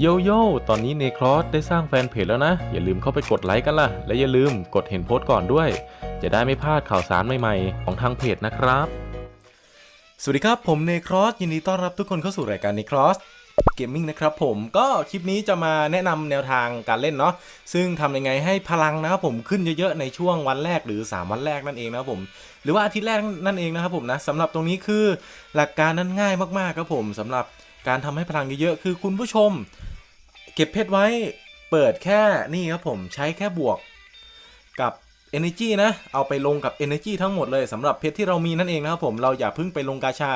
โยโย่ตอนนี้เนครอสได้สร้างแฟนเพจแล้วนะ อย่าลืมเข้าไปกดไลค์กันล่ะ และอย่าลืมกดเห็นโพสต์ก่อนด้วย จะได้ไม่พลาดข่าวสารใหม่ๆ ของทางเพจนะครับ สวัสดีครับ ผมเนครอสยินดีต้อนรับทุกคนเข้าสู่รายการเนครอสเกมมิ่งนะครับผมก็คลิปนี้จะมาแนะนำแนวทางการเล่นเนาะซึ่งทำยังไงให้พลังนะครับผมขึ้นเยอะๆ ในช่วงวันแรกหรือ 3 วันแรกนั่นเองนะครับผม หรือว่าอาทิตย์แรกนั่นเองนะครับผมนะสำหรับตรงนี้คือหลักการนั้นง่ายมากๆครับผมสำหรับ การทำให้พลังเยอะๆคือคุณผู้ชม เก็บเพชรไว้เปิดแค่นี่ครับผมใช้แค่บวกกับ Energy นะ เอาไปลงกับ Energy ทั้งหมดเลยสำหรับเพชรที่เรามีนั่นเองนะครับผมเราอย่าพิ่งไปลงกาชา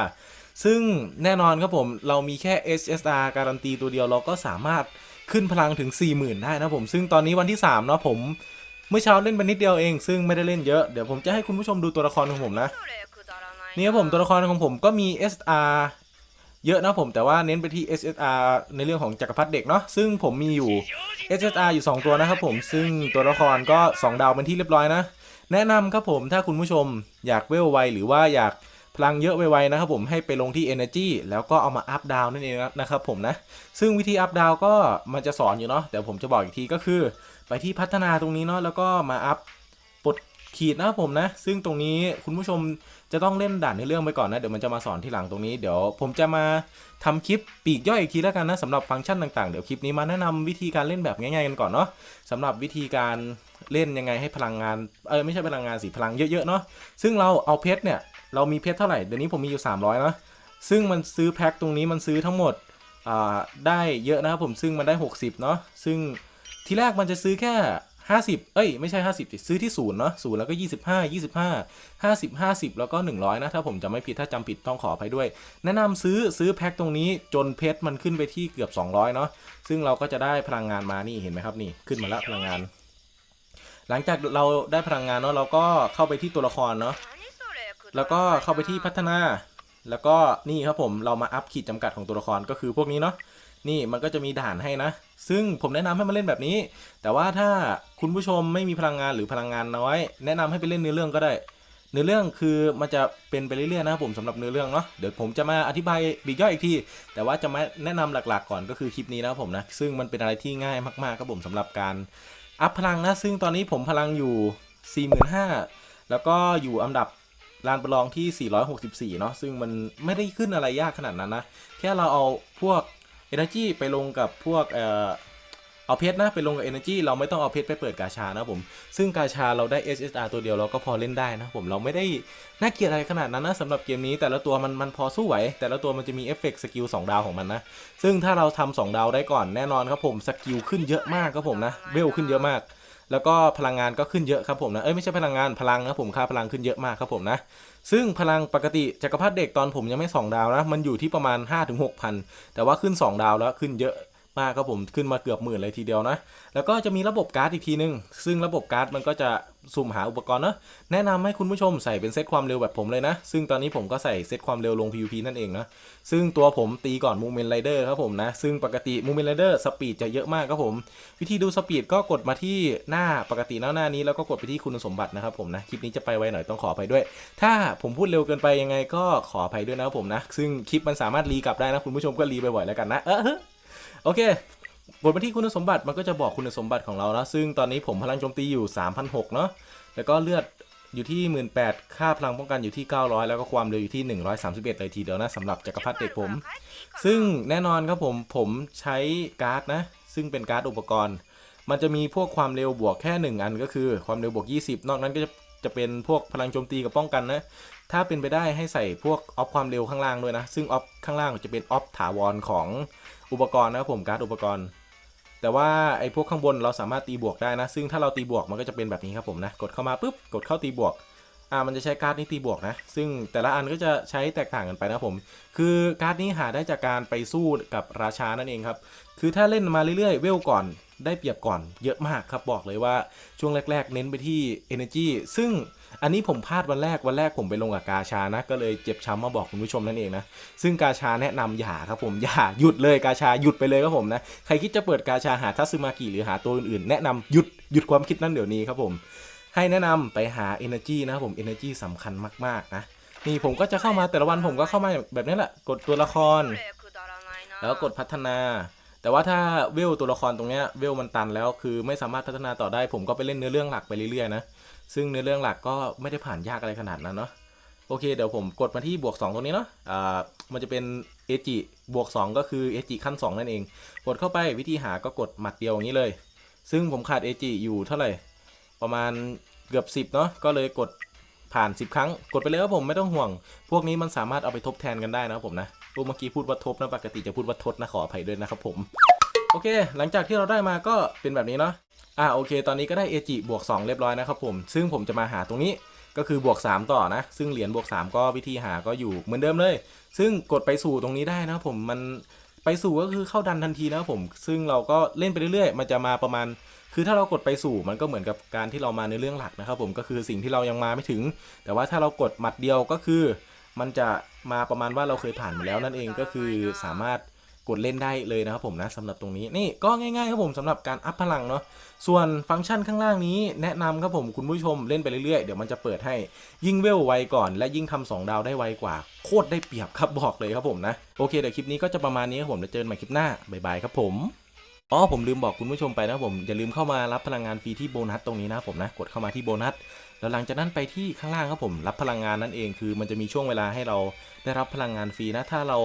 ซึ่งแน่นอนครับผมเรามีแค่ SSR การันตีตัวเดียวเราก็สามารถขึ้นพลังถึง 40,000 ได้นะผม ซึ่งตอนนี้วันที่ 3 เนาะผม เมื่อเช้าเล่นไปนิดเดียวเอง ซึ่งไม่ได้เล่นเยอะ เดี๋ยวผมจะให้คุณผู้ชมดูตัวละครของผมนะ นี่ครับผมตัวละครของผมก็มี SR เยอะนะผมแต่ว่าเน้นไปที่ SSR ในเรื่องของจักรพรรดิเด็กเนาะซึ่งผมมีอยู่ SSR อยู่ 2 ตัวนะครับผมซึ่งตัวละครก็ 2 ดาวเป็นที่เรียบร้อยนะ แนะนำครับผมถ้าคุณผู้ชมอยากเวลไวหรือว่าอยากพลังเยอะไวๆนะครับผมให้ไปลงที่ Energy แล้วก็เอามาอัพดาวนั่นเองนะครับผมนะ ซึ่งวิธีอัพดาวก็มันจะสอนอยู่เนาะเดี๋ยวผมจะบอกอีกทีก็คือ ไปที่พัฒนาตรงนี้เนาะแล้วก็มาอัพปลด ขีดนะครับผมนะ ซึ่งตรงนี้คุณผู้ชมจะต้องเล่นด่านในเรื่องไปก่อนนะ เดี๋ยวมันจะมาสอนที่หลังตรงนี้ เดี๋ยวผมจะมาทำคลิปปีกย่อยอีกทีแล้วกันนะสำหรับฟังก์ชันต่างๆ เดี๋ยวคลิปนี้มาแนะนำวิธีการเล่นแบบง่ายๆกันก่อนเนาะสำหรับวิธีการเล่นยังไงให้พลังงาน เออไม่ใช่พลังงานสิพลังเยอะๆเนาะ ซึ่งเราเอาเพชรเนี่ย เรามีเพชรเท่าไหร่ เดี๋ยวนี้ผมมีอยู่ 300เนาะซึ่งมันซื้อแพ็คตรงนี้มันซื้อทั้งหมดได้เยอะนะครับผม ซึ่งมันได้ 60เนาะ ซึ่งทีแรกมันจะซื้อแค่ 50 เอ้ย ไม่ใช่ 50สิซื้อที่ศูนย์เนาะศูนย์แล้วก็ 25 25 50 50 แล้วก็ 100 นะ ถ้าผมจำไม่ผิดถ้าจำผิดต้องขออภัยด้วย แนะนำซื้อซื้อแพ็คตรงนี้จนเพชรมันขึ้นไปที่เกือบ 200 เนาะซึ่งเราก็จะได้พลังงานมานี่เห็นไหมครับนี่ขึ้นมาแล้วพลังงาน หลังจากเราได้พลังงานเนาะเราก็เข้าไปที่ตัวละครเนาะแล้วก็เข้าไปที่พัฒนา แล้วก็นี่ครับผมเรามาอัพขีดจำกัดของตัวละครก็คือพวกนี้เนาะ นี่มันก็จะมีด่านให้นะ ซึ่งผมแนะนำให้มาเล่นแบบนี้ แต่ว่าถ้าคุณผู้ชมไม่มีพลังงานหรือพลังงานน้อย แนะนำให้ไปเล่นเนื้อเรื่องก็ได้ เนื้อเรื่องคือมันจะเป็นไปเรื่อยๆนะผมสำหรับเนื้อเรื่องเนาะเดี๋ยวผมจะมาอธิบายบีกย่อยอีกทีแต่ว่าจะมาแนะนำหลักๆ ก่อนก็คือคลิปนี้นะผมนะซึ่งมันเป็นอะไรที่ง่ายมากๆครับผมสำหรับการอัพพลังนะซึ่งตอนนี้ผมพลังอยู่ 45,000 แล้วก็อยู่อันดับลานประลองที่ 464 เนาะซึ่งมันไม่ได้ขึ้นอะไรยากขนาดนั้นนะ แค่เราเอาพวก Energy ไปลงกับพวกเอ่อเอาเพชรนะไปลงกับ Energy เราไม่ต้องเอาเพชรไปเปิดกาชานะผม ซึ่งกาชาเราได้ SSR ตัวเดียวเราก็พอเล่นได้นะผมเราไม่ได้น่าเกลียดอะไรขนาดนั้นนะสำหรับเกมนี้แต่ละตัวมันมันพอสู้ไหว แต่ละตัวมันจะมีเอฟเฟกต์สกิล2ดาวของมันนะ ซึ่งถ้าเราทำ2ดาวได้ก่อนแน่นอนครับผมสกิลขึ้นเยอะมากครับผมนะเวลขึ้นเยอะมาก แล้วก็พลังงานก็ขึ้นเยอะครับผมนะ เอ้ยไม่ใช่พลังงานพลังนะผมค่าพลังขึ้นเยอะมากครับผมนะ ซึ่งพลังปกติจักรพรรดิเด็กตอนผมยังไม่ 2 ดาวนะ มันอยู่ที่ประมาณ 5-6,000แต่ว่าขึ้น 2 ดาวแล้วขึ้นเยอะ มากครับผมขึ้นมาเกือบหมื่นเลยทีเดียวนะ แล้วก็จะมีระบบการ์ดอีกทีนึง ซึ่งระบบการ์ดมันก็จะสุ่มหาอุปกรณ์เนาะแนะนำให้คุณผู้ชมใส่เป็นเซตความเร็วแบบผมเลยนะ ซึ่งตอนนี้ผมก็ใส่เซตความเร็วลง PVP นั่นเองนะ ซึ่งตัวผมตีก่อนมูเมนไรเดอร์ครับผมนะ ซึ่งปกติมูเมนไรเดอร์สปีดจะเยอะมากครับผม วิธีดูสปีดก็กดมาที่หน้าปกติหน้าหน้านี้แล้วก็กดไปที่คุณสมบัตินะครับผมนะ คลิปนี้จะไปไวหน่อยต้องขออภัยด้วย ถ้าผมพูดเร็วเกินไปยังไงก็ขออภัยด้วยนะครับผมนะ ซึ่งคลิปมันสามารถรีกลับได้นะคุณผู้ชมก็รีบ่อยๆแล้วกันนะเออ โอเคกดมาที่คุณสมบัติมันก็จะบอกคุณสมบัติของเรานะซึ่งตอนนี้ผมพลังโจมตีอยู่3,006เนาะแล้วก็เลือดอยู่ที่ 18,000ค่าพลังป้องกันอยู่ที่ 900 แล้วก็ความเร็วอยู่ที่ 131 เลยทีเดียวนะสำหรับจักรพรรดิเด็กผม ซึ่งแน่นอนครับผมผมใช้การ์ดนะ ซึ่งเป็นการ์ดอุปกรณ์ มันจะมีพวกความเร็วบวกแค่ 1 อันก็คือความเร็วบวก 20 นอกนั้นก็จะ จะเป็นพวกพลังโจมตีกับป้องกันนะ ถ้าเป็นไปได้ให้ใส่พวกออฟความเร็วข้างล่างด้วยนะ ซึ่งออฟข้างล่างจะเป็นออฟถาวรของอุปกรณ์นะครับผมการ์ดอุปกรณ์ แต่ว่าไอ้พวกข้างบนเราสามารถตีบวกได้นะ ซึ่งถ้าเราตีบวกมันก็จะเป็นแบบนี้ครับผมนะ กดเข้ามาปุ๊บ กดเข้าตีบวก อ่า มันจะใช้การ์ดนี้ตีบวกนะ ซึ่งแต่ละอันก็จะใช้แตกต่างกันไปนะผม คือการ์ดนี้หาได้จากการไปสู้กับราชานั่นเองครับ คือถ้าเล่นมาเรื่อยๆ เวลก่อน ได้เปรียบก่อนเยอะมากครับบอกเลยว่าช่วงแรก ๆ เน้นไปที่ Energy ซึ่งอันนี้ผมพลาดวันแรกวันแรกผมไปลงกับกาชานะ ก็เลยเจ็บช้ำมาบอกคุณผู้ชมนั่นเองนะ ซึ่งกาชาแนะนำอย่าครับผมอย่าหยุดเลยกาชาหยุดไปเลยครับผมนะ ใครคิดจะเปิดกาชาหาทัซึมากิหรือหาตัวอื่นๆแนะนำหยุดหยุดความคิดนั้นเดี๋ยวนี้ครับผม ให้แนะนำไปหา Energy นะครับผม Energy สำคัญมากๆนะนี่ผมก็จะเข้ามาแต่ละวันผมก็เข้ามาแบบนี้แหละกดตัวละคร แล้วกดพัฒนา แต่ว่าถ้าเวลตัวละครตรงเนี้ยเวลมันตันแล้วคือไม่สามารถพัฒนาต่อได้ ผมก็ไปเล่นเนื้อเรื่องหลักไปเรื่อยๆนะซึ่งเนื้อเรื่องหลักก็ไม่ได้ผ่านยากอะไรขนาดนั้นเนาะโอเคเดี๋ยวผมกดมาที่บวก 2 ตรงนี้เนาะอ่ามันจะเป็นเอจิบวก 2 ก็คือเอจิขั้น 2 นั่นเอง กดเข้าไปวิธีหาก็กดหมัดเดียวอย่างนี้เลย ซึ่งผมขาดเอจิอยู่เท่าไหร่ ประมาณเกือบ 10เนาะก็เลยกดผ่าน 10 ครั้ง กดไปเลยครับผมไม่ต้องห่วง พวกนี้มันสามารถเอาไปทบแทนกันได้นะผมนะ พวกเมื่อกี้พูดว่าทบนะปกติจะพูดว่าทดนะขออภัยด้วยนะครับผม โอเค หลังจากที่เราได้มาก็เป็นแบบนี้เนาะอ่าโอเค ตอนนี้ก็ได้เอจิบวก2เรียบร้อยนะครับผมซึ่งผมจะมาหาตรงนี้ก็คือบวก 3 ต่อนะ ซึ่งเหรียญบวก 3 ก็วิธีหาก็อยู่เหมือนเดิมเลย ซึ่งกดไปสู่ตรงนี้ได้นะผมมันไปสู่ก็คือเข้าดันทันทีนะผม ซึ่งเราก็เล่นไปเรื่อยๆ มันจะมาประมาณ คือถ้าเรากดไปสู่มันก็เหมือนกับการที่เรามาในเรื่องหลักนะครับผมก็คือสิ่งที่เรายังมาไม่ถึง แต่ว่าถ้าเรากดหมัดเดียวก็คือ มันจะมาประมาณว่าเราเคยผ่านมาแล้วนั่นเองก็คือสามารถกดเล่นได้เลยนะครับผมนะสำหรับตรงนี้นี่ก็ง่ายๆครับผมสำหรับการอัพพลังเนาะส่วนฟังก์ชันข้างล่างนี้แนะนำครับผมคุณผู้ชมเล่นไปเรื่อยๆ เดี๋ยวมันจะเปิดให้ยิ่งเวลไวก่อนและยิ่งทำสองดาวได้ไวกว่า โคตรได้เปรียบครับบอกเลยครับผมนะ โอเคเดี๋ยวคลิปนี้ก็จะประมาณนี้ครับผมเดี๋ยวเจอกันใหม่คลิปหน้าบ๊ายบายครับผม อ๋อผมลืมบอกคุณผู้ชมไปนะผมอย่าลืมเข้ามารับพลังงานฟรีที่โบนัสตรงนี้นะผมนะกดเข้ามาที่โบนัสแล้วหลังจากนั้นไปที่ข้างล่างครับผมรับพลังงานนั่นเองคือ มันจะมีช่วงเวลาให้เราได้รับพลังงานฟรีนะถ้าเรา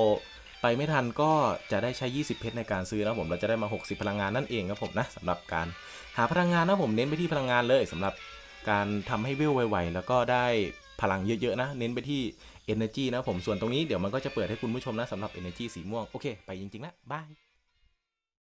ไปไม่ทันก็จะได้ใช้ 20 เพชรในการซื้อนะผมเราจะได้มา 60 พลังงานนั่นเองครับผมนะสำหรับการหาพลังงานนะผมเน้นไปที่พลังงานเลยสำหรับการทำให้เวลไวๆแล้วก็ได้พลังเยอะๆนะ เน้นไปที่ Energy นะผมส่วนตรงนี้เดี๋ยวมันก็จะเปิดให้คุณผู้ชมนะสำหรับ Energy สีม่วงโอเค ไปจริงๆแล้วบาย